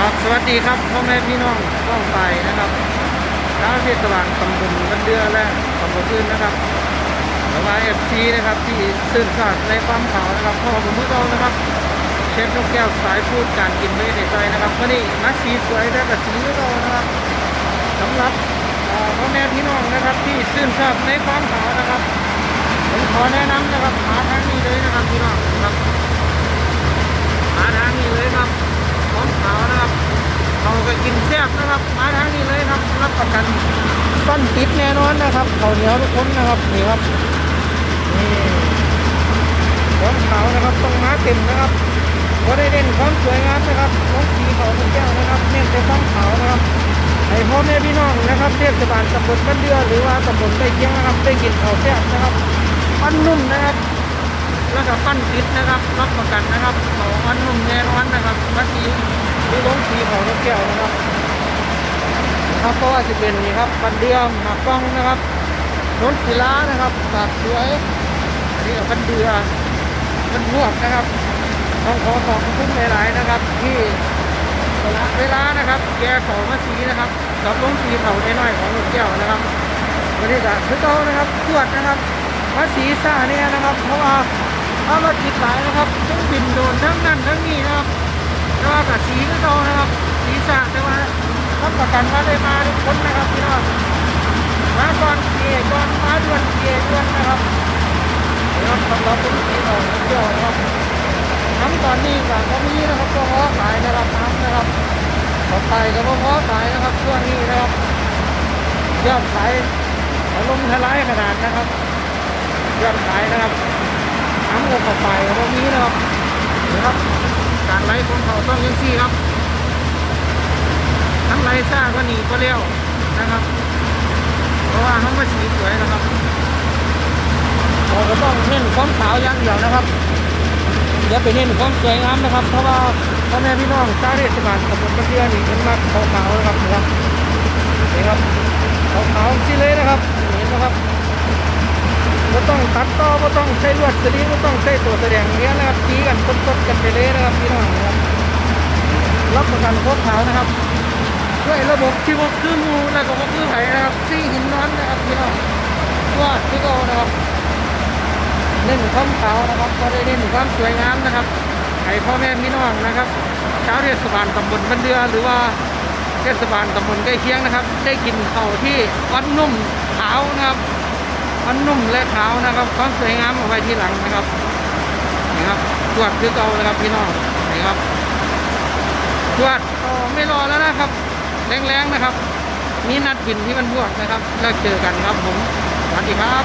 ครับสวัสดีครับพ่อแม่พี่น้องก้องไปนะครับท้างเทศบาลตำบลบันเดือและตำบลอื่นนะครับแล้วก็เอฟซีนะครับที่สื่นสารในความขาวนะครับพ่อผมมือเรานะครับ เชฟนกแก้วสายพูดการกินไม่ได้ใจนะครับวันนี้มาสีสวยได้กับสีเรานะครับสำหรับพ่อแม่พี่น้องนะครับที่สื่นสารในความขาวนะครับผมขอแนะนำนะครับมาทางนี้เลยนะครับพี่น้องครับมาทางนี้เลยครับพร้อมขาวนะครับเรา ก็กินแซ่บนะครับมาทางนี้เลยครับรับประกันต้นติดแน่นอนนะครับข้าวเหนียวทุกคนนะครับนี่ครับนี่พร้อมขานะครับต้องมาเต็มนะครับก็ได้เด่นความสวยงามนะครับน้องสีเขาเป็นแก้วนะครับเน้นแต่ความขาวนะครับให้พ่อแม่พี่น้องนะครับเทศบาลตำบลบ้านเดือหรือว่าตำบลใกล้เคียงนะครับได้กินข้าวแซ่บนะครับปั้นนุ่มนะครับแล้วก็ปั้นติดนะครับรับประกันนะครับเขาอันนุ่มแน่นอนนะครับมัดสี หรือล้มสีของนกแก้วนะครับครับเพราะว่าจะเป็นนี่ครับบันเดือมหมากกล้องนะครับนนศิลานะครับสาดสวยอันนี้ก็บันเดือมันรวบนะครับต้องขอขอบคุณหลาย ๆ นะครับ ที่เวลานะครับ แกขอมาสีนะครับกับล้มสีเขาน้อยๆของนกแก้วนะครับวันนี้ก็คือเก่านะครับตรวจนะครับภาษีซ่าเนี่ยนะครับ เพราะว่าถ้ารถติดหลายนะครับทั้งบินโดนทั้นั่นทั้งนี่นะครับ แต่ว่ากับสีก็โตนะครับ สีซ่าแต่ว่ารับประกันว่าได้มาทุกคนนะครับพี่น้องมาก่อนเกก่อนมาด่วนเกด่วนนะครับเดี๋ยวสำหรับคนที่เราเที่ยวนะครับน้ำตอนนี้กับก็มีนะครับก็พอขายนะครับน้ำนะครับต่อไปก็พอขายนะครับช่วงนี้นะครับยอดขายถล่มทลายขนาดนะครับยอดขายนะครับน้ำเงินเข้าไปตรงนี้นะครับนะครับ การไล่ของเขาต้องยังซี่ครับทั้งไล่ซ่าก็หนีก็เลี้ยวนะครับ เพราะว่าเขามาสีสวยนะครับเราก็ต้องเน้นความขาวอย่างเดียวนะครับอย่าไปเน้นความสวยงามนะครับ เพราะว่าพ่อแม่พี่น้องชาวเทศบาลตำบลกระเทียนี่เป็นมากขาวๆนะครับนี่ครับนี่ครับขาวๆสิเลยนะครับเห็นนะครับ ก็ ตัดต่อก็ต้องใช้ลวดสลิงก็ต้องใช้ตัวแสดงเนี้ยนะครับตีกันสดๆกันไปเลยนะครับพี่น้องนะครับรับประกันโคตรขาวนะครับด้วยระบบที่ว่าคืองูแล้วก็ว่าคือไหนะครับซี่หินนอนนะครับพี่น้องวาดที่เขานะครับเน้นความขาวนะครับก็ได้เน้นความสวยงามนะครับให้พ่อแม่พี่น้องนะครับชาวเทศบาลตำบลบันเดือหรือว่าเทศบาลตำบลใกล้เคียงนะครับ ได้กินข้าวที่วัดนุ่มขาวนะครับ มันนุ่มและขาวนะครับความสวยงามเอาไว้ที่หลังนะครับนี่ครับตรวจคือเก่านะครับพี่น้องนี่ครับตรวจก็ไม่รอแล้วนะครับแรงๆนะครับนี่นัดบินที่มันพวกนะครับ แล้วเจอกันครับผมสวัสดีครับ